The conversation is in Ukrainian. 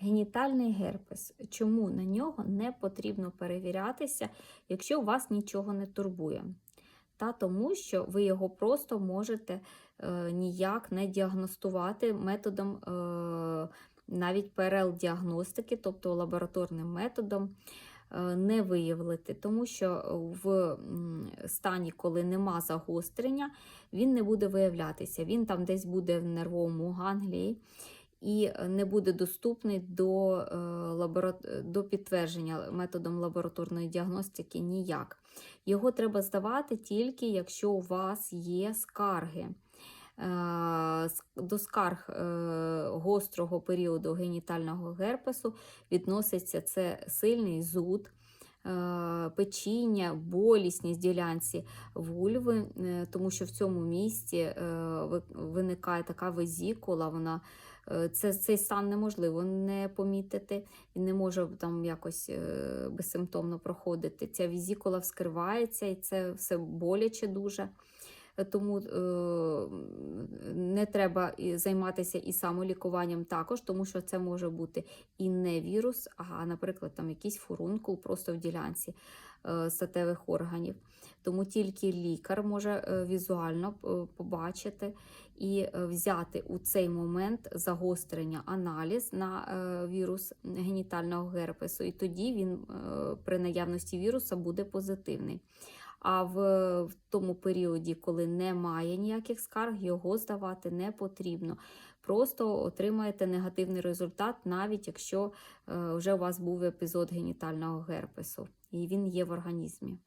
Генітальний герпес. Чому на нього не потрібно перевірятися, якщо вас нічого не турбує? Та тому, що ви його просто можете е, ніяк не діагностувати методом е, навіть ПРЛ-діагностики, тобто лабораторним методом, е, не виявити, тому що в стані, коли нема загострення, він не буде виявлятися. Він там десь буде в нервовому ганглії і не буде доступний до, е, лабора- до підтвердження методом лабораторної діагностики ніяк. Його треба здавати тільки якщо у вас є скарги. Е, До скарг е, гострого періоду генітального герпесу відноситься це сильний зуд, е, печіння, болісність ділянці вульви, е, тому що в цьому місці е, виникає така везікула, вона це, цей стан неможливо не помітити, він не може там якось е, безсимптомно проходити. Ця візікула вскривається і це все боляче дуже. Тому е, не треба займатися і самолікуванням також, тому що це може бути і не вірус, а, наприклад, там якийсь фурункул просто в ділянці е, статевих органів. Тому тільки лікар може е, візуально е, побачити і взяти у цей момент загострення аналіз на вірус генітального герпесу, і тоді він при наявності віруса буде позитивний. А в, в тому періоді, коли немає ніяких скарг, його здавати не потрібно. Просто отримаєте негативний результат, навіть якщо е, вже у вас був епізод генітального герпесу, і він є в організмі.